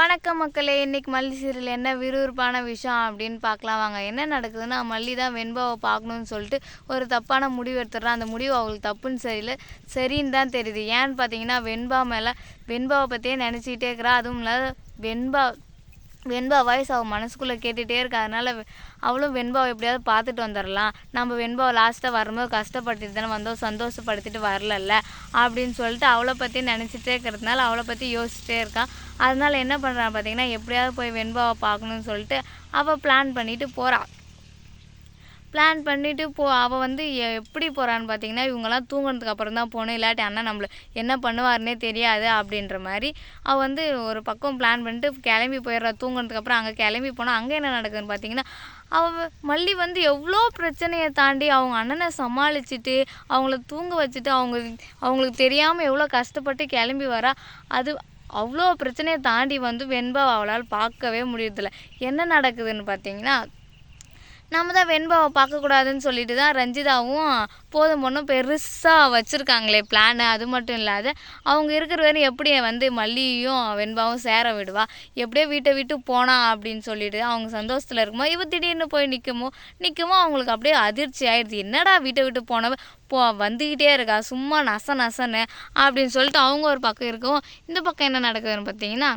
வணக்கம் மக்களே இன்னைக்கு மல்லி சீரியல் என்ன விறுவிறுப்பான விஷயம் அப்படின்னு பார்க்கலாம். வாங்க என்ன நடக்குதுன்னா மல்லி தான் வெண்பாவை பார்க்கணும்னு சொல்லிட்டு ஒரு தப்பான முடிவு எடுத்துடுறான். அந்த முடிவு அவங்களுக்கு தப்புன்னு சரியில்லை. சரின்னு தான் தெரியுது. ஏன்னு பார்த்தீங்கன்னா வெண்பா மேலே வெண்பாவை பற்றியே நினச்சிக்கிட்டே இருக்கிறா. அதுவும் இல்லாத வெண்பா வெண்பா வாய்ஸ் அவள் மனசுக்குள்ளே கேட்டுகிட்டே இருக்கா அதனால் வெ- அவளும் வெண்பாவை எப்படியாவது பார்த்துட்டு வந்துடலாம் நம்ம வெண்பாவை லாஸ்ட்டாக வரும்போது கஷ்டப்பட்டுட்டு தானே வந்தோம் சந்தோஷப்படுத்திட்டு வரலல்ல அப்படின்னு சொல்லிட்டு அவளை பற்றி நினச்சிட்டே இருக்கிறதுனால அவளை பற்றி யோசிச்சிட்டே இருக்கான் அதனால் என்ன பண்ணுறான் பார்த்தீங்கன்னா எப்படியாவது போய் வெண்பாவை பார்க்கணும்னு சொல்லிட்டு அவள் பிளான் பண்ணிவிட்டு போகிறாள் பிளான் பண்ணிவிட்டு போ அவள் வந்து எ- எப்படி போகிறான்னு பார்த்தீங்கன்னா இவங்கெல்லாம் தூங்கினதுக்கு அப்புறம் தான் போகணும். இல்லாட்டி அண்ணன் நம்மள என்ன பண்ணுவாருன்னே தெரியாது அப்படின்ற மாதிரி. அவள் வந்து ஒரு பக்கம் பிளான் பண்ணிட்டு கிளம்பி போயிடுறா. தூங்குனதுக்கு அப்புறம் அங்கே கிளம்பி போனால் அங்கே என்ன நடக்குதுன்னு பார்த்தீங்கன்னா அவள் மல்லி வந்து எவ்வளோ பிரச்சனையை தாண்டி அவங்க அண்ணனை சமாளிச்சுட்டு அவங்கள தூங்க வச்சுட்டு அவங்க அவங்களுக்கு தெரியாமல் எவ்வளோ கஷ்டப்பட்டு கிளம்பி வரா. அது அவ்வளோ பிரச்சனையை தாண்டி வந்து வெண்பா அவளால் பார்க்கவே முடியறதில்ல. என்ன நடக்குதுன்னு பார்த்தீங்கன்னா நம்ம தான் வெண்பாவை பார்க்கக்கூடாதுன்னு சொல்லிட்டு தான் ரஞ்சிதாவும் போதும் பொண்ணும் பெருசாக வச்சுருக்காங்களே பிளானு அது மட்டும் இல்லாத அவங்க இருக்கிற வரையும் எப்படி வந்து மல்லியும் வெண்பாவும் சேர விடுவா? எப்படியோ வீட்டை விட்டு போனா அப்படின்னு சொல்லிட்டு அவங்க சந்தோஷத்தில் இருக்குமோ? இவ திடீர்னு போய் நிற்குமோ நிற்குமோ அவங்களுக்கு அப்படியே அதிர்ச்சி ஆயிடுது. என்னடா வீட்டை விட்டு போனவ? போ வந்துக்கிட்டே இருக்கா. சும்மா நச நசன்னு அப்படின்னு சொல்லிட்டு அவங்க ஒரு பக்கம் இருக்கவும் இந்த பக்கம் என்ன நடக்குதுன்னு பார்த்தீங்கன்னா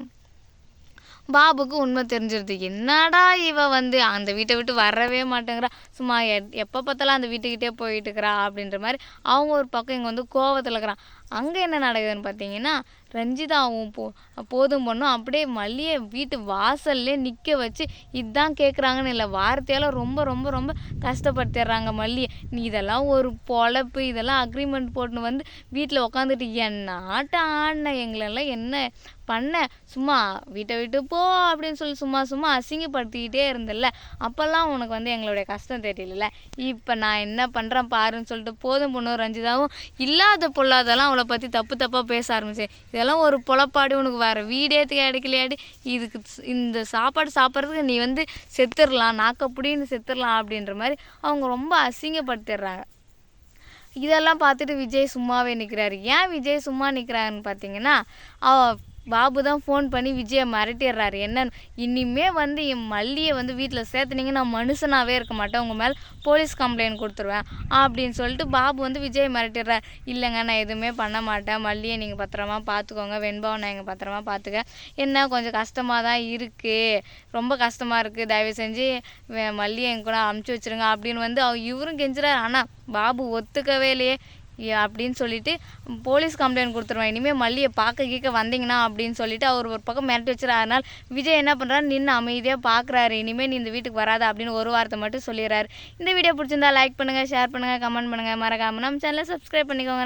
பாபுக்கு உண்மை தெரிஞ்சிருது. என்னடா இவ வந்து அந்த வீட்டை விட்டு வரவே மாட்டேங்கிறா. சும்மா எப்போ பார்த்தாலும் அந்த வீட்டுக்கிட்டே போயிட்டு இருக்கிறா அப்படின்ற மாதிரி அவங்க ஒரு பக்கம் இங்கே வந்து கோவத்தில் இருக்கிறான். அங்கே என்ன நடக்குதுன்னு பார்த்தீங்கன்னா ரஞ்சிதாவும் போ போதும் பொண்ணும் அப்படியே மல்லியை வீட்டு வாசல்லே நிற்க வச்சு இதான் கேட்குறாங்கன்னு இல்லை வார்த்தையால் ரொம்ப ரொம்ப ரொம்ப கஷ்டப்படுத்திடுறாங்க மல்லியை. நீ இதெல்லாம் ஒரு பொழப்பு இதெல்லாம் அக்ரிமெண்ட் போட்டுன்னு வந்து வீட்டில் உக்காந்துட்டு என்ன ஆட்டம் ஆடின எங்களெல்லாம் என்ன பண்ண? சும்மா வீட்டை விட்டு போ அப்படின்னு சொல்லி சும்மா சும்மா அசிங்கப்படுத்திக்கிட்டே இருந்தில்ல. அப்போல்லாம் உனக்கு வந்து எங்களுடைய கஷ்டம் தெரியல இப்போ நான் என்ன பண்ணுறேன் பாருன்னு சொல்லிட்டு போதும் பொண்ணு ரஞ்சிதாவும் இல்லாத பொல்லாதெல்லாம் அவளை பற்றி தப்பு தப்பாக பேச ஆரம்பிச்சேன். இதெல்லாம் ஒரு பொழப்பாடு உனக்கு வேறு வீடே கிடைக்கலையாடி இதுக்கு இந்த சாப்பாடு சாப்பிட்றதுக்கு நீ வந்து செத்துடலாம் நாக்கப்புடின்னு செத்துடலாம் அப்படின்ற மாதிரி அவங்க ரொம்ப அசிங்கப்படுத்திடுறாங்க. இதெல்லாம் பார்த்துட்டு விஜய் சும்மாவே நிற்கிறாரு ஏன் விஜய் சும்மா நிற்கிறாருன்னு பார்த்தீங்கன்னா அவ பாபு தான் ஃபோன் பண்ணி விஜயை மிரட்டிடுறாரு. என்னன்னு? இனிமே வந்து என் மல்லியை வந்து வீட்டில் சேர்த்துனீங்க நான் மனுஷனாகவே இருக்க மாட்டேன். உங்கள் மேலே போலீஸ் கம்ப்ளைண்ட் கொடுத்துருவேன் அப்படின்னு சொல்லிட்டு பாபு வந்து விஜய் மிரட்டிடுறார். இல்லைங்க நான் எதுவுமே பண்ண மாட்டேன். மல்லியை நீங்கள் பத்திரமா பார்த்துக்கோங்க. வெண்பாவை நான் எங்கள் பத்திரமா பார்த்துக்க என்ன கொஞ்சம் கஷ்டமாக தான் இருக்குது ரொம்ப கஷ்டமாக இருக்குது தயவு செஞ்சு மல்லியை என் கூட அமுச்சு வச்சிருங்க அப்படின்னு வந்து அவ இவரும் கெஞ்சுறாரு. ஆனால் பாபு ஒத்துக்கவே இல்லையே. அப்படின்னு சொல்லிட்டு போலீஸ் கம்ப்ளைண்ட் கொடுத்துருவேன். இனிமேல் மல்லியை பார்க்க கீக்க வந்தீங்கன்னா அப்படின்னு சொல்லிட்டு அவர் ஒரு பக்கம் மிரட்டி வச்சுரு அதனால் விஜய் என்ன பண்ணுறாரு நின்று அமைதியாக பார்க்குறாரு. இனிமேல் நீ இந்த வீட்டுக்கு வராத அப்படின்னு ஒரு வார்த்தை மட்டும் சொல்லிடுறாரு. இந்த வீடியோ பிடிச்சிருந்தா லைக் பண்ணுங்கள் ஷேர் பண்ணுங்கள் கமெண்ட் பண்ணுங்கள் மறக்காமல் நம்ம சேனலை சப்ஸ்கிரைப் பண்ணிக்கோங்க.